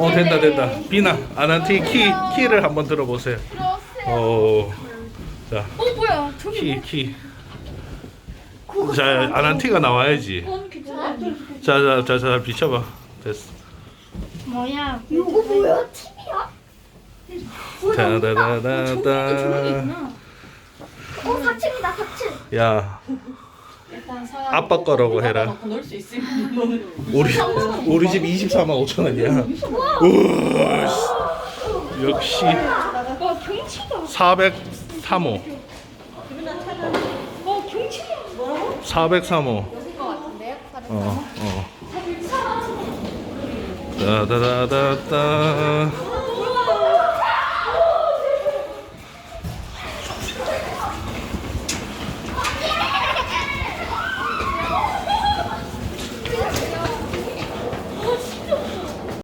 어 된다 된다. 비나 아난티 키 키를 한번 들어보세요. 어. 자, 어 뭐야? 저기 키 키. 자, 아난티가 나와야지. 뭐 괜찮아? 자, 자, 자, 자, 비춰봐. 됐어. 뭐야? 이거 뭐야? TV야? 다다다다다. 어 4층이다 4층. 야, 일단 서야. 아빠 거라고 해라. 수 있으면 우리 우리 집 24만 5천 원이야. 우와, 씨. 역시 와 경치가. 403호. 와 경치가. 403호. 여긴 것 같은데요? 어, 어. 다다다다다.